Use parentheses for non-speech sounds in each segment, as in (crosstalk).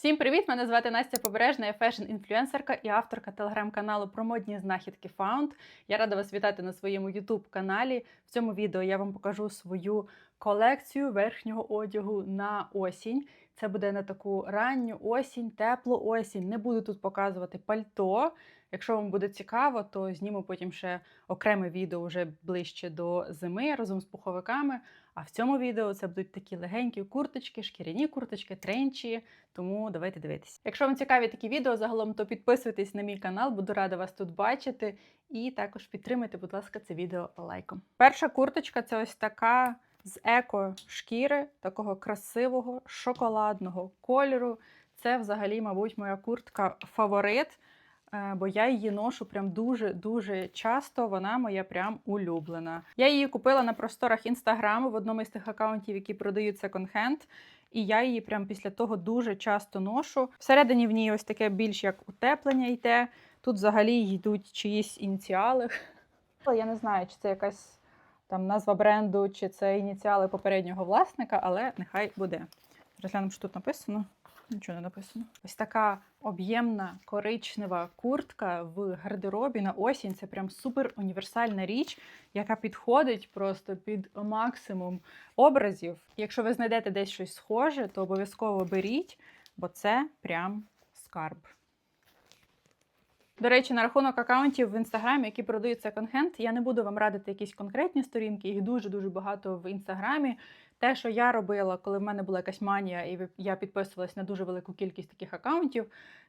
Всім привіт! Мене звати Настя Побережна, я фешн-інфлюенсерка і авторка телеграм-каналу про модні знахідки Found. Я рада вас вітати на своєму youtube каналі. В цьому відео я вам покажу свою колекцію верхнього одягу на осінь. Це буде на таку ранню осінь, теплу осінь. Не буду тут показувати пальто. Якщо вам буде цікаво, то зніму потім ще окреме відео вже ближче до зими разом з пуховиками. А в цьому відео це будуть такі легенькі курточки, шкіряні курточки, тренчі. Тому давайте дивитися. Якщо вам цікаві такі відео загалом, то підписуйтесь на мій канал, буду рада вас тут бачити. І також підтримайте, будь ласка, це відео лайком. Перша курточка це ось така з еко шкіри, такого красивого шоколадного кольору. Це взагалі, мабуть, моя куртка фаворит. Е, Бо я її ношу прям дуже-дуже часто. Вона моя прям улюблена. Я її купила на просторах інстаграму в одному із тих акаунтів, які продають секонд-хенд. І я її прям після того дуже часто ношу. Всередині в ній ось таке більш як утеплення йде. Тут взагалі йдуть чиїсь ініціали. (laughs) Я не знаю, чи це якась там назва бренду, чи це ініціали попереднього власника, але нехай буде. Розглянемо, що тут написано. Нічого не написано. Ось така об'ємна коричнева куртка в гардеробі на осінь. Це прям супер універсальна річ, яка підходить просто під максимум образів. Якщо ви знайдете десь щось схоже, то обов'язково беріть, бо це прям скарб. До речі, на рахунок аккаунтів в інстаграмі, які продають секонд-хенд, я не буду вам радити якісь конкретні сторінки, їх дуже-дуже багато в інстаграмі. Те, що я робила, коли в мене була якась манія, і я підписувалась на дуже велику кількість таких аккаунтів,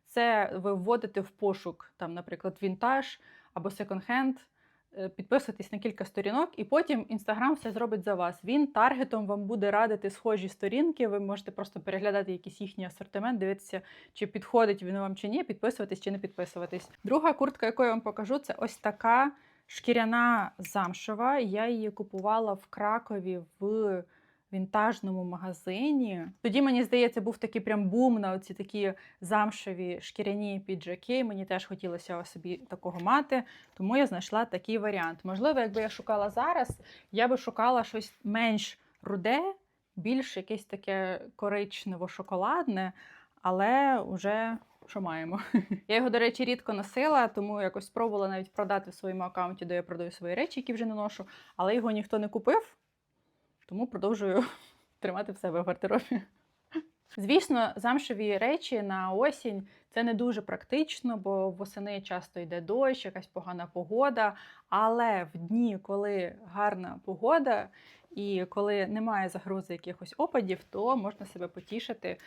це ви вводите в пошук, там, наприклад, вінтаж або секонд-хенд, е, підписуєтесь на кілька сторінок, і потім інстаграм все зробить за вас. Він таргетом вам буде радити схожі сторінки. Ви можете просто переглядати якийсь їхній асортимент, дивитися, чи підходить він вам чи ні, підписуватись чи не підписуватись. Друга куртка, яку я вам покажу, це ось така шкіряна замшева. Я її купувала в Кракові в вінтажному магазині. Тоді, мені здається, був такий прям бум на оці такі замшеві шкіряні піджаки. Мені теж хотілося собі такого мати, тому я знайшла такий варіант. Можливо, якби я шукала зараз, я би шукала щось менш руде, більш якесь таке коричнево-шоколадне, але вже. Що маємо? (laughs) Я його, до речі, рідко носила, тому якось спробувала навіть продати в своєму аккаунті, де я продаю свої речі, які вже не ношу, але його ніхто не купив, тому продовжую (laughs) тримати в себе в гардеробі. Звісно, замшеві речі на осінь це не дуже практично, бо восени часто йде дощ, якась погана погода. Але в дні, коли гарна погода і коли немає загрози якихось опадів, то можна себе потішити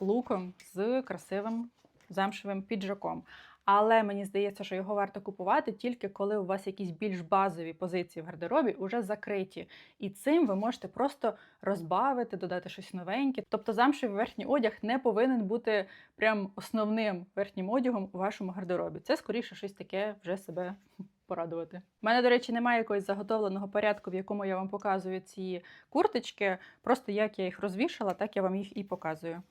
луком з красивим замшевим піджаком. Але мені здається, що його варто купувати тільки коли у вас якісь більш базові позиції в гардеробі вже закриті. І цим ви можете просто розбавити, додати щось новеньке. Тобто замшевий верхній одяг не повинен бути прям основним верхнім одягом у вашому гардеробі. Це скоріше щось таке вже себе порадувати. У мене, до речі, немає якогось заготовленого порядку, в якому я вам показую ці курточки. Просто як я їх розвішала, так я вам їх і показую.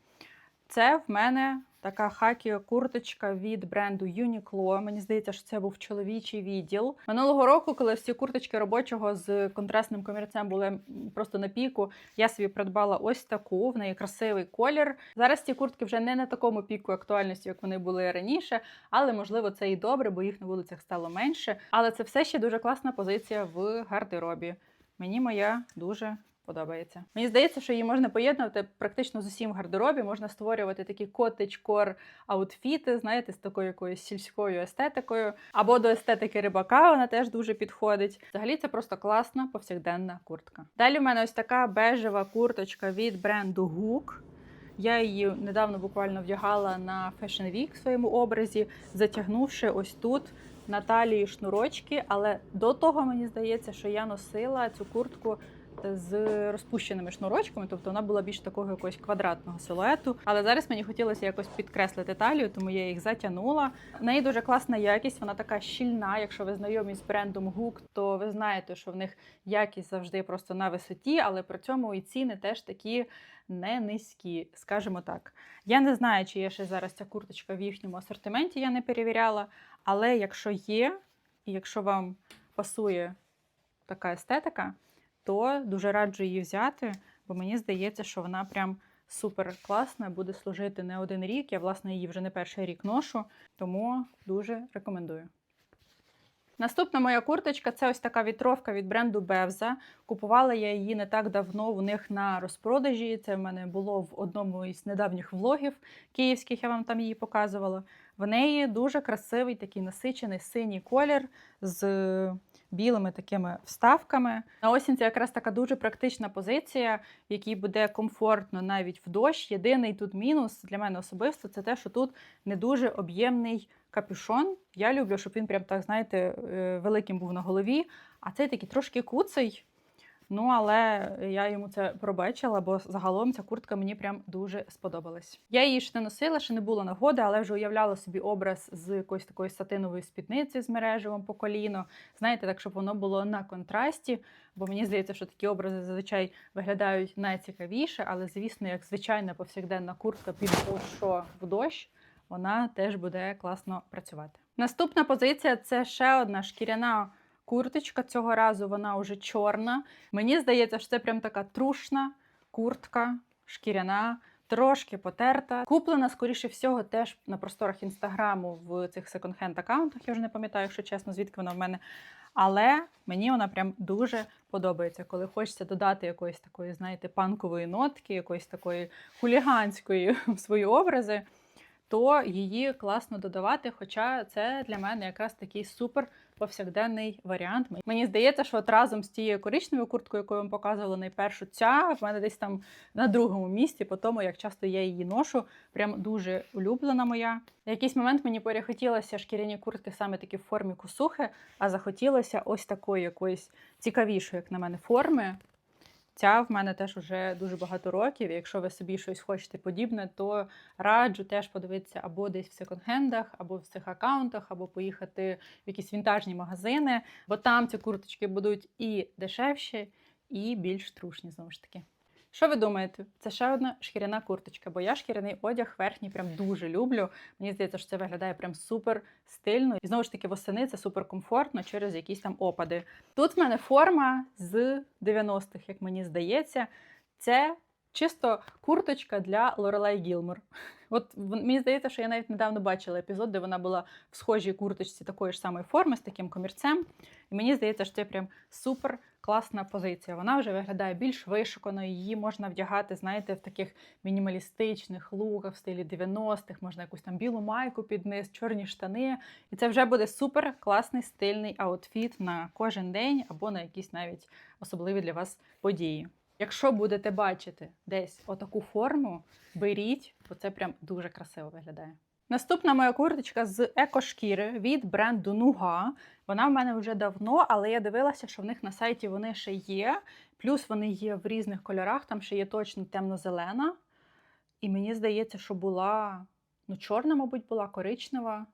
Це в мене така хакі курточка від бренду Uniqlo. Мені здається, що це був чоловічий відділ. Минулого року, коли всі курточки робочого з контрастним комірцем були просто на піку, я собі придбала ось таку. В неї красивий колір. Зараз ці куртки вже не на такому піку актуальності, як вони були раніше, але можливо це і добре, бо їх на вулицях стало менше. Але це все ще дуже класна позиція в гардеробі. Мені моя дуже подобається. Мені здається, що її можна поєднувати практично з усім гардеробі. Можна створювати такі котедж-кор аутфіти, знаєте, з такою якоюсь сільською естетикою. Або до естетики рибака вона теж дуже підходить. Взагалі це просто класна повсякденна куртка. Далі в мене ось така бежева курточка від бренду Hook. Я її недавно буквально вдягала на Fashion Week в своєму образі, затягнувши ось тут на талії шнурочки. Але до того мені здається, що я носила цю куртку з розпущеними шнурочками, тобто вона була більш такого якогось квадратного силуету. Але зараз мені хотілося якось підкреслити талію, тому я їх затягнула. В неї дуже класна якість, вона така щільна. Якщо ви знайомі з брендом Hook, то ви знаєте, що в них якість завжди просто на висоті, але при цьому і ціни теж такі не низькі, скажімо так. Я не знаю, чи є ще зараз ця курточка в їхньому асортименті, я не перевіряла. Але якщо є, і якщо вам пасує така естетика, то дуже раджу її взяти, бо мені здається, що вона прям супер класна, буде служити не один рік. Я, власне, її вже не перший рік ношу, тому дуже рекомендую. Наступна моя курточка це ось така вітровка від бренду Бевза. Купувала я її не так давно у них на розпродажі. Це в мене було в одному із недавніх влогів київських, я вам там її показувала. В неї дуже красивий такий насичений синій колір з білими такими вставками. На осінь це якраз така дуже практична позиція, в якій буде комфортно навіть в дощ. Єдиний тут мінус для мене особисто це те, що тут не дуже об'ємний капюшон. Я люблю, щоб він прям так, знаєте, е, великим був на голові, а цей такий трошки куций. Ну, але я йому це пробачила, бо загалом ця куртка мені прям дуже сподобалась. Я її ще не носила, ще не було нагоди, але вже уявляла собі образ з якоюсь такою сатиновою спідниці з мережевим по коліно. Знаєте, так, щоб воно було на контрасті. Бо мені здається, що такі образи зазвичай виглядають найцікавіше, але, звісно, як звичайна повсякденна куртка під що в дощ, вона теж буде класно працювати. Наступна позиція це ще одна шкіряна курточка. Цього разу вона вже чорна. Мені здається, що це прям така трушна куртка, шкіряна, трошки потерта. Куплена, скоріше всього, теж на просторах інстаграму в цих секонд-хенд аккаунтах. Я вже не пам'ятаю, якщо чесно, звідки вона в мене. Але мені вона прям дуже подобається, коли хочеться додати якоїсь такої, знаєте, панкової нотки, якоїсь такої хуліганської в свої образи, то її класно додавати. Хоча це для мене якраз такий супер повсякденний варіант. Мені здається, що от разом з тією коричневою курткою, яку я вам показувала найпершу, ця в мене десь там на другому місці, по тому як часто я її ношу. Прям дуже улюблена моя. В якийсь момент мені перехотілося шкіряні куртки саме такі в формі кусухи, а захотілося ось такої якоїсь цікавішої, як на мене, форми. Ця в мене теж вже дуже багато років. Якщо ви собі щось хочете подібне, то раджу теж подивитися або десь в секонд-хендах, або в цих аккаунтах, або поїхати в якісь вінтажні магазини, бо там ці курточки будуть і дешевші, і більш трушні знову ж таки. Що ви думаєте? Це ще одна шкіряна курточка, бо я шкіряний одяг верхній прям дуже люблю. Мені здається, що це виглядає прям супер стильно. І знову ж таки, восени це супер комфортно через якісь там опади. Тут в мене форма з 90-х, як мені здається, це чисто курточка для Лорелай Гілмор. От мені здається, що я навіть недавно бачила епізод, де вона була в схожій курточці такої ж самої форми з таким комірцем. І мені здається, що це прям супер класна позиція. Вона вже виглядає більш вишукано, її можна вдягати, знаєте, в таких мінімалістичних луках в стилі 90-х, можна якусь там білу майку під низ, чорні штани. І це вже буде супер класний стильний аутфіт на кожен день або на якісь навіть особливі для вас події. Якщо будете бачити десь отаку форму, беріть, бо це прям дуже красиво виглядає. Наступна моя курточка з екошкіри від бренду Нуга. Вона в мене вже давно, але я дивилася, що в них на сайті вони ще є. Плюс вони є в різних кольорах, там ще є точно темно-зелена. І мені здається, що була ну, чорна, мабуть, була коричнева.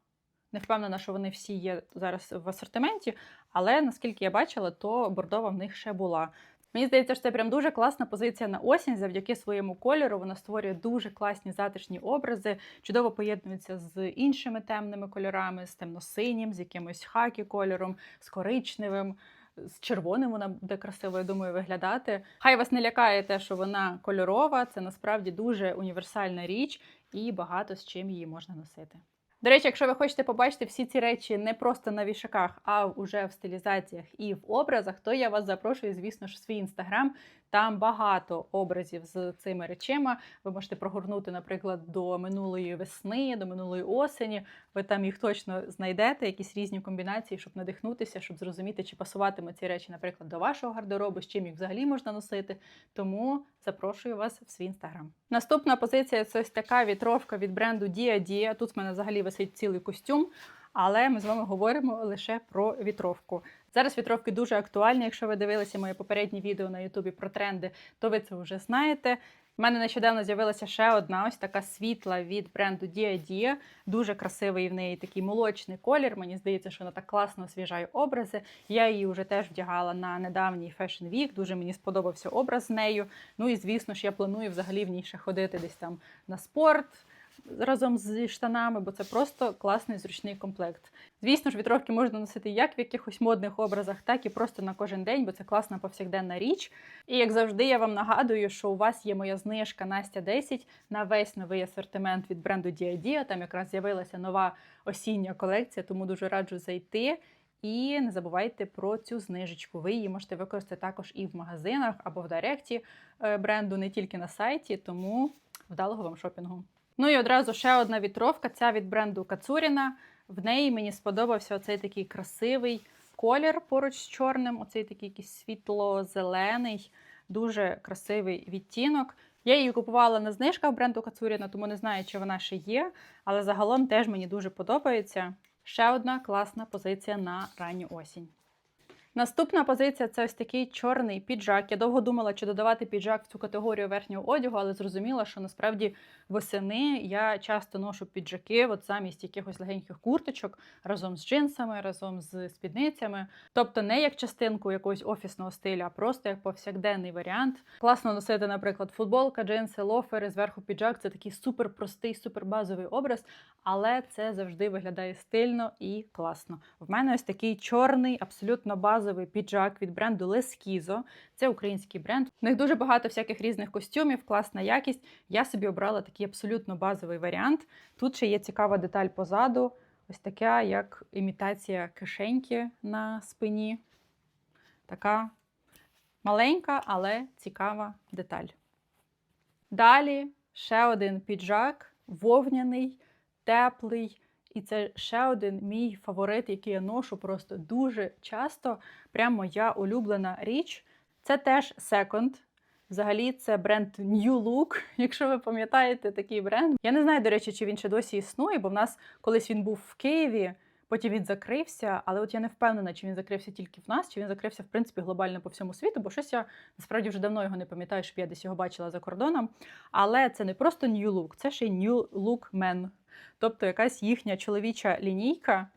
Не впевнена, що вони всі є зараз в асортименті, але наскільки я бачила, то бордова в них ще була. Мені здається, що це прям дуже класна позиція на осінь. Завдяки своєму кольору вона створює дуже класні затишні образи, чудово поєднується з іншими темними кольорами, з темно-синім, з якимось хакі кольором, з коричневим. З червоним вона буде красиво, я думаю, виглядати. Хай вас не лякає те, що вона кольорова, це насправді дуже універсальна річ, і багато з чим її можна носити. До речі, якщо ви хочете побачити всі ці речі не просто на вішаках, а вже в стилізаціях і в образах, то я вас запрошую, звісно ж, в свій інстаграм. Там багато образів з цими речима. Ви можете прогорнути, наприклад, до минулої весни, до минулої осені. Ви там їх точно знайдете, якісь різні комбінації, щоб надихнутися, щоб зрозуміти, чи пасуватимуть ці речі, наприклад, до вашого гардеробу, з чим їх взагалі можна носити. Тому запрошую вас в свій інстаграм. Наступна позиція це ось така вітровка від бренду Dia Dia. Тут в мене взагалі висить цілий костюм. Але ми з вами говоримо лише про вітровку. Зараз вітровки дуже актуальні. Якщо ви дивилися моє попереднє відео на Ютубі про тренди, то ви це вже знаєте. У мене нещодавно з'явилася ще одна ось така світла від бренду Dia Dia. Дуже красивий в неї такий молочний колір. Мені здається, що вона так класно освіжає образи. Я її вже теж вдягала на недавній Fashion Week. Дуже мені сподобався образ з нею. Ну і звісно ж, я планую взагалі в ній ще ходити десь там на спорт. Разом зі штанами, бо це просто класний зручний комплект. Звісно ж, вітровки можна носити як в якихось модних образах, так і просто на кожен день, бо це класна повсякденна річ. І як завжди, я вам нагадую, що у вас є моя знижка Настя 10 на весь новий асортимент від бренду Діадія. Там якраз з'явилася нова осіння колекція, тому дуже раджу зайти. І не забувайте про цю знижечку. Ви її можете використати також і в магазинах або в директі е, бренду, не тільки на сайті, тому вдалого вам шопінгу. Ну і одразу ще одна вітровка. Ця від бренду Кацуріна. В неї мені сподобався оцей такий красивий колір поруч з чорним. Оцей такий світло-зелений, дуже красивий відтінок. Я її купувала на знижках бренду Кацуріна, тому не знаю, чи вона ще є, але загалом теж мені дуже подобається. Ще одна класна позиція на ранню осінь. Наступна позиція це ось такий чорний піджак. Я довго думала, чи додавати піджак в цю категорію верхнього одягу, але зрозуміла, що насправді восени я часто ношу піджаки от замість якихось легеньких курточок разом з джинсами, разом з спідницями. Тобто не як частинку якогось офісного стилю, а просто як повсякденний варіант. Класно носити, наприклад, футболка, джинси, лофери, зверху піджак. Це такий супер простий, супер базовий образ, але це завжди виглядає стильно і класно. В мене ось такий чорний, абсолютно базовий піджак від бренду Leskizo. Це український бренд. У них дуже багато всяких різних костюмів, класна якість. Я собі обрала такий абсолютно базовий варіант. Тут ще є цікава деталь позаду, ось така, як імітація кишеньки на спині. Така маленька, але цікава деталь. Далі ще один піджак, вовняний, теплий. І це ще один мій фаворит, який я ношу просто дуже часто. Прям моя улюблена річ. Це теж секонд. Взагалі, це бренд New Look, (laughs) якщо ви пам'ятаєте такий бренд. Я не знаю, до речі, чи він ще досі існує, бо в нас колись він був в Києві, потім він закрився. Але от я не впевнена, чи він закрився тільки в нас, чи він закрився, в принципі, глобально по всьому світу, бо щось я насправді вже давно його не пам'ятаю, щоб я десь його бачила за кордоном. Але це не просто New Look, це ще й New Look Men. Тобто якась їхня чоловіча лінійка.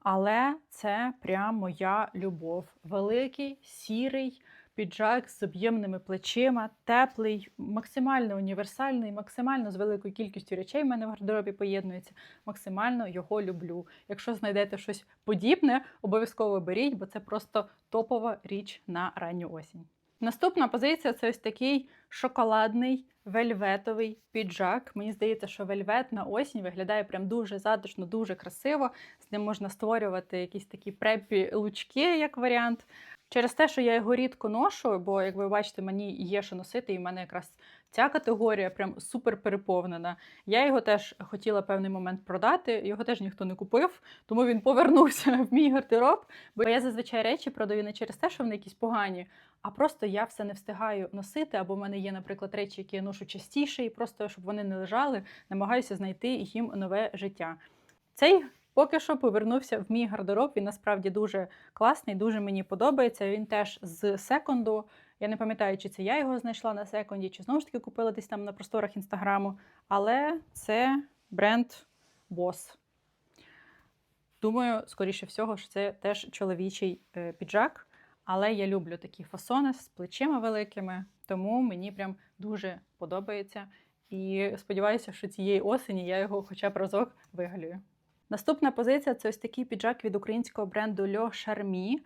Але це прям моя любов. Великий, сірий піджак з об'ємними плечима, теплий, максимально універсальний, максимально з великою кількістю речей в мене в гардеробі поєднується. Максимально його люблю. Якщо знайдете щось подібне, обов'язково беріть, бо це просто топова річ на ранню осінь. Наступна позиція це ось такий шоколадний вельветовий піджак. Мені здається, що вельвет на осінь виглядає прям дуже затишно, дуже красиво. З ним можна створювати якісь такі препі лучки, як варіант. Через те, що я його рідко ношу, бо, як ви бачите, мені є що носити, і в мене якраз ця категорія прям супер переповнена. Я його теж хотіла певний момент продати, його теж ніхто не купив, тому він повернувся (laughs) в мій гардероб. Бо я зазвичай речі продаю не через те, що вони якісь погані, а просто я все не встигаю носити. Або в мене є, наприклад, речі, які я ношу частіше, і просто щоб вони не лежали, намагаюся знайти їм нове життя. Цей Поки що повернувся в мій гардероб. Він насправді дуже класний, дуже мені подобається. Він теж з секонду. Я не пам'ятаю, чи це я його знайшла на секонді, чи знову ж таки купила десь там на просторах інстаграму. Але це бренд Boss. Думаю, скоріше всього, що це теж чоловічий е, піджак. Але я люблю такі фасони з плечима великими, тому мені прям дуже подобається. І сподіваюся, що цієї осені я його хоча б разок вигалюю. Наступна позиція це ось такий піджак від українського бренду Le Charmy.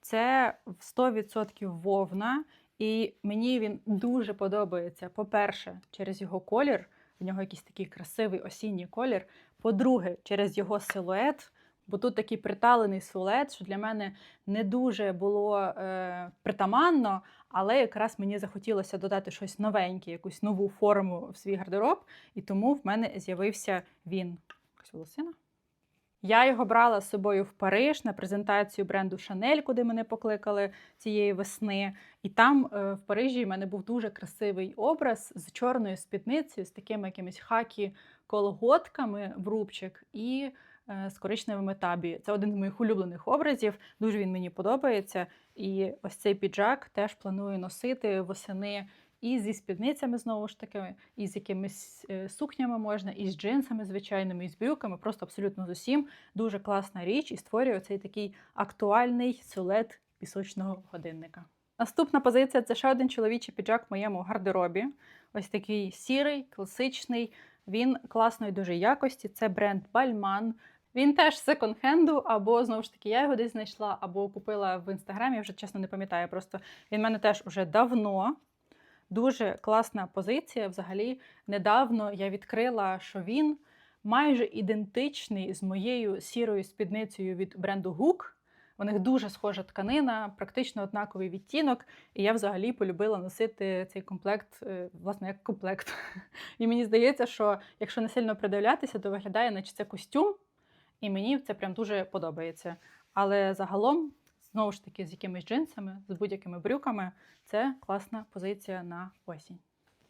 Це в 100% вовна, і мені він дуже подобається. По-перше, через його колір, в нього якийсь такий красивий осінній колір. По-друге, через його силует, бо тут такий приталений силует, що для мене не дуже було е, притаманно, але якраз мені захотілося додати щось новеньке, якусь нову форму в свій гардероб, і тому в мене з'явився він. Якась волосина. Я його брала з собою в Париж на презентацію бренду Шанель, куди мене покликали цієї весни. І там е, в Парижі в мене був дуже красивий образ з чорною спідницею, з такими якимись хакі колготками в рубчик і е, з коричневими табі. Це один з моїх улюблених образів. Дуже він мені подобається. І ось цей піджак теж планую носити восени. І зі спідницями, знову ж таки, і з якимись е, сукнями можна, і з джинсами звичайними, і з брюками, просто абсолютно з усім. Дуже класна річ і створює цей такий актуальний силует пісочного годинника. Наступна позиція це ще один чоловічий піджак в моєму гардеробі. Ось такий сірий, класичний, Він класної дуже якості. Це бренд Бальман. Він теж секонд-хенду, або знову ж таки я його десь знайшла, або купила в інстаграмі. Вже чесно не пам'ятаю. Просто він в мене теж уже давно. Дуже класна позиція. Взагалі, недавно я відкрила, що він майже ідентичний з моєю сірою спідницею від бренду Hook. У них дуже схожа тканина, практично однаковий відтінок. І я взагалі полюбила носити цей комплект, е, власне, як комплект. (laughs) І мені здається, що якщо не сильно придивлятися, то виглядає, наче це костюм, і мені це прям дуже подобається. Але загалом, знову ж таки, з якимись джинсами, з будь-якими брюками, це класна позиція на осінь.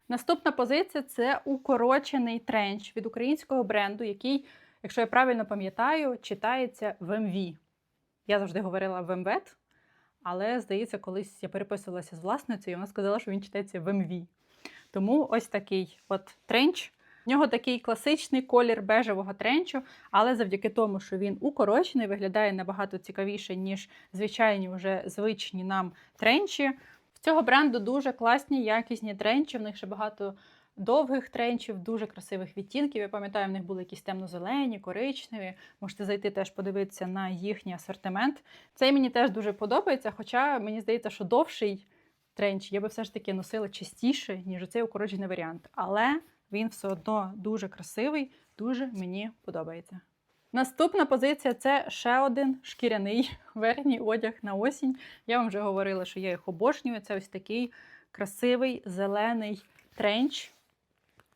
Наступна позиція це укорочений тренч від українського бренду, який, якщо я правильно пам'ятаю, читається в МВ. Я завжди говорила в МВЕТ, але, здається, колись я переписувалася з власницею, і вона сказала, що він читається в МВ. Тому ось такий от тренч. В нього такий класичний колір бежевого тренчу, але завдяки тому, що він укорочений, виглядає набагато цікавіше, ніж звичайні вже звичні нам тренчі. В цього бренду дуже класні, якісні тренчі. В них ще багато довгих тренчів, дуже красивих відтінків. Я пам'ятаю, в них були якісь темно-зелені, коричневі. Можете зайти теж подивитися на їхній асортимент. Цей мені теж дуже подобається, хоча мені здається, що довший тренч я би все ж таки носила частіше, ніж цей укорочений варіант. Але він все одно дуже красивий, дуже мені подобається. Наступна позиція це ще один шкіряний (laughs) верхній одяг на осінь. Я вам вже говорила, що я їх обожнюю. Це ось такий красивий зелений тренч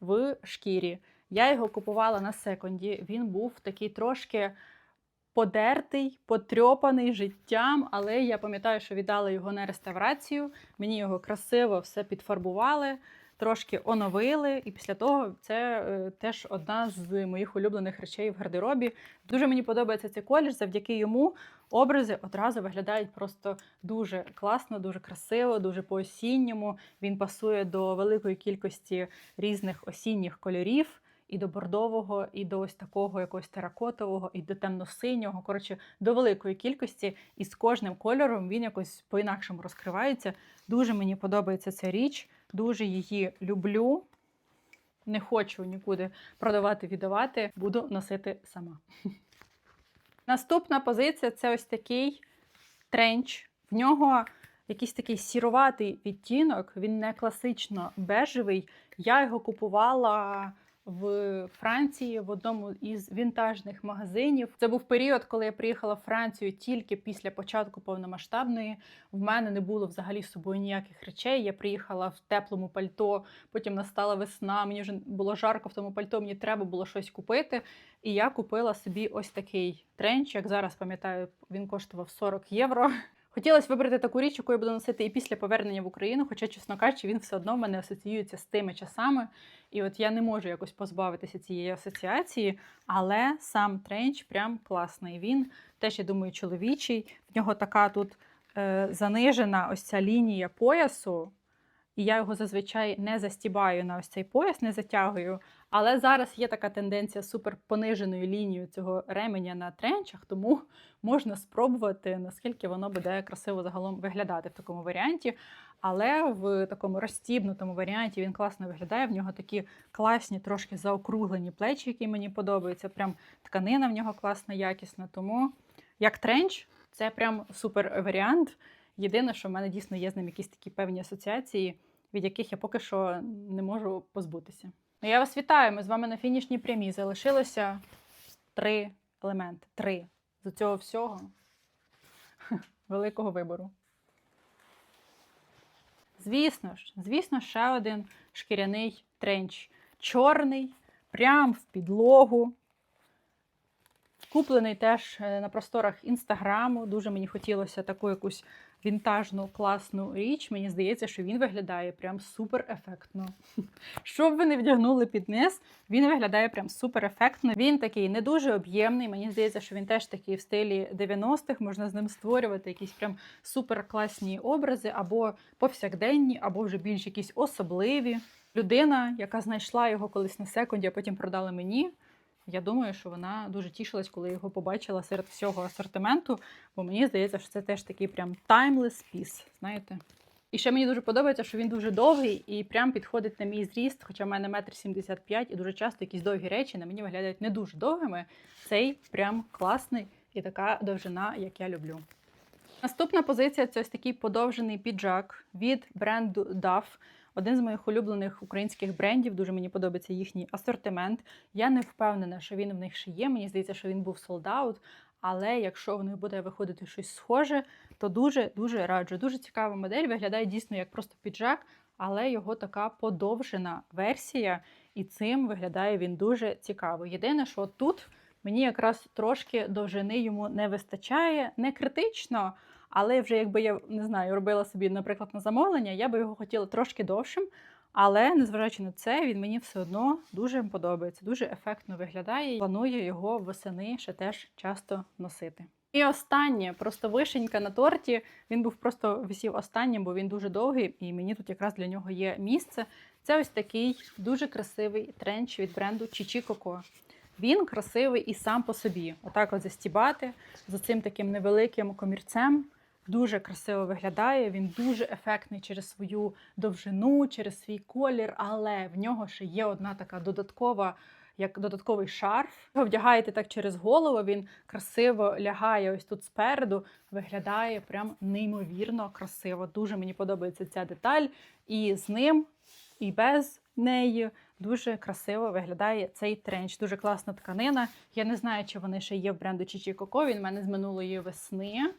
в шкірі. Я його купувала на секонді. Він був такий трошки подертий, потрьопаний життям, але я пам'ятаю, що віддала його на реставрацію. Мені його красиво все підфарбували, трошки оновили, і після того це е, теж одна з моїх улюблених речей в гардеробі. Дуже мені подобається цей колір. Завдяки йому образи одразу виглядають просто дуже класно, дуже красиво, дуже по-осінньому. Він пасує до великої кількості різних осінніх кольорів. І до бордового, і до ось такого якогось теракотового, і до темно-синього. Коротше, до великої кількості. І з кожним кольором він якось по-інакшому розкривається. Дуже мені подобається ця річ, дуже її люблю. Не хочу нікуди продавати, віддавати, буду носити сама. (laughs) Наступна позиція це ось такий тренч. В нього якийсь такий сіруватий відтінок, він не класично бежевий. Я його купувала в Франції в одному із вінтажних магазинів. Це був період, коли я приїхала в Францію тільки після початку повномасштабної. В мене не було взагалі з собою ніяких речей. Я приїхала в теплому пальто, потім настала весна. Мені вже було жарко в тому пальто. Мені треба було щось купити. І я купила собі ось такий тренч. Як зараз пам'ятаю, він коштував 40 євро. Хотілося вибрати таку річ, яку я буду носити і після повернення в Україну, хоча, чесно кажучи, він все одно в мене асоціюється з тими часами. І от я не можу якось позбавитися цієї асоціації, але сам тренч прям класний. Він теж, я думаю, чоловічий. В нього така тут е, занижена ось ця лінія поясу. І я його зазвичай не застібаю на ось цей пояс, не затягую. Але зараз є така тенденція супер пониженою лінією цього ременя на тренчах, тому можна спробувати, наскільки воно буде красиво загалом виглядати в такому варіанті. Але в такому розстібнутому варіанті він класно виглядає. В нього такі класні, трошки заокруглені плечі, які мені подобаються. Прям тканина в нього класна, якісна. Тому як тренч, це прям супер варіант. Єдине, що в мене дійсно є з ним якісь такі певні асоціації, від яких я поки що не можу позбутися. Ну, я вас вітаю! Ми з вами на фінішній прямій. Залишилося три елементи. Три з цього всього (laughs) великого вибору. Звісно ж, звісно, ще один шкіряний тренч. Чорний, прям в підлогу. Куплений теж е, на просторах інстаграму. Дуже мені хотілося таку якусь вінтажну класну річ. Мені здається, що він виглядає прям супер ефектно. (laughs) Що б ви не вдягнули під низ, він виглядає прям супер ефектно. Він такий не дуже об'ємний. Мені здається, що він теж такий в стилі 90-х. Можна з ним створювати якісь прям супер класні образи, або повсякденні, або вже більш якісь особливі. Людина, яка знайшла його колись на секунді, а потім продала мені. Я думаю, що вона дуже тішилась, коли його побачила серед всього асортименту, бо мені здається, що це теж такий прям timeless piece, знаєте? І ще мені дуже подобається, що він дуже довгий і прям підходить на мій зріст, хоча в мене метр сімдесят п'ять, і дуже часто якісь довгі речі на мені виглядають не дуже довгими. Цей прям класний і така довжина, як я люблю. Наступна позиція це ось такий подовжений піджак від бренду DAF. Один з моїх улюблених українських брендів. Дуже мені подобається їхній асортимент. Я не впевнена, що він в них ще є. Мені здається, що він був солдаут. Але якщо в них буде виходити щось схоже, то дуже дуже раджу. Дуже цікава модель. Виглядає дійсно як просто піджак, але його така подовжена версія, і цим виглядає він дуже цікаво. Єдине, що тут мені якраз трошки довжини йому не вистачає, не критично. Але вже якби я не знаю, робила собі, наприклад, на замовлення, я би його хотіла трошки довшим. Але незважаючи на це, він мені все одно дуже подобається, дуже ефектно виглядає. Планую його восени ще теж часто носити. І останнє, просто вишенька на торті. Він був просто висів останнім, бо він дуже довгий, і мені тут якраз для нього є місце. Це ось такий дуже красивий тренч від бренду Чічі Коко. Він красивий і сам по собі. Отак от застібати за цим таким невеликим комірцем. Дуже красиво виглядає, він дуже ефектний через свою довжину, через свій колір, але в нього ще є одна така додаткова, як додатковий шарф. Його вдягаєте так через голову, він красиво лягає ось тут спереду, виглядає прям неймовірно красиво. Дуже мені подобається ця деталь. І з ним, і без неї дуже красиво виглядає цей тренч. Дуже класна тканина. Я не знаю, чи вони ще є в бренду Чічі Коко. Він в мене з минулої весни.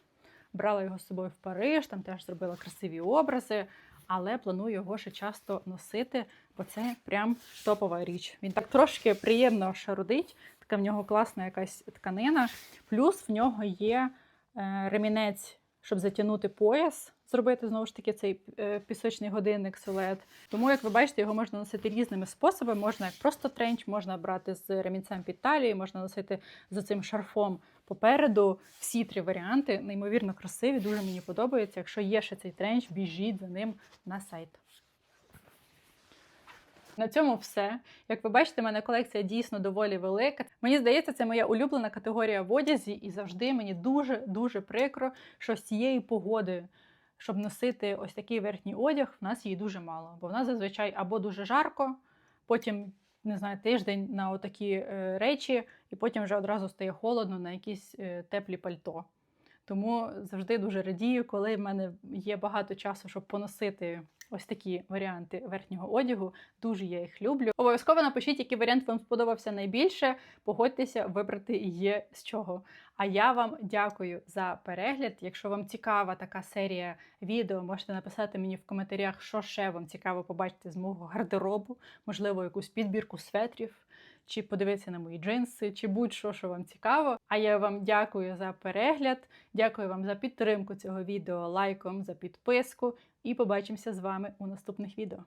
Брала його з собою в Париж, там теж зробила красиві образи, але планую його ще часто носити, бо це прям топова річ. Він так трошки приємно шарудить, така в нього класна якась тканина. Плюс в нього є е, ремінець, щоб затягнути пояс, зробити знову ж таки цей е, пісочний годинник силует. Тому, як ви бачите, його можна носити різними способами. Можна як просто тренч, можна брати з ремінцем під талією, можна носити за цим шарфом попереду. Всі три варіанти неймовірно красиві, дуже мені подобається. Якщо є ще цей тренч, біжіть за ним на сайт. На цьому все. Як ви бачите, в мене колекція дійсно доволі велика. Мені здається, це моя улюблена категорія в одязі, і завжди мені дуже-дуже прикро, що з цієї погоди, щоб носити ось такий верхній одяг, в нас її дуже мало. Бо в нас зазвичай або дуже жарко, потім не знаю, тиждень на отакі е, речі, і потім вже одразу стає холодно на якісь е, теплі пальто. Тому завжди дуже радію, коли в мене є багато часу, щоб поносити ось такі варіанти верхнього одягу. Дуже я їх люблю. Обов'язково напишіть, який варіант вам сподобався найбільше. Погодьтеся, вибрати є з чого. А я вам дякую за перегляд. Якщо вам цікава така серія відео, можете написати мені в коментарях, що ще вам цікаво побачити з мого гардеробу, можливо, якусь підбірку светрів. Чи подивитися на мої джинси, чи будь-що, що вам цікаво. А я вам дякую за перегляд, дякую вам за підтримку цього відео лайком, за підписку, і побачимося з вами у наступних відео.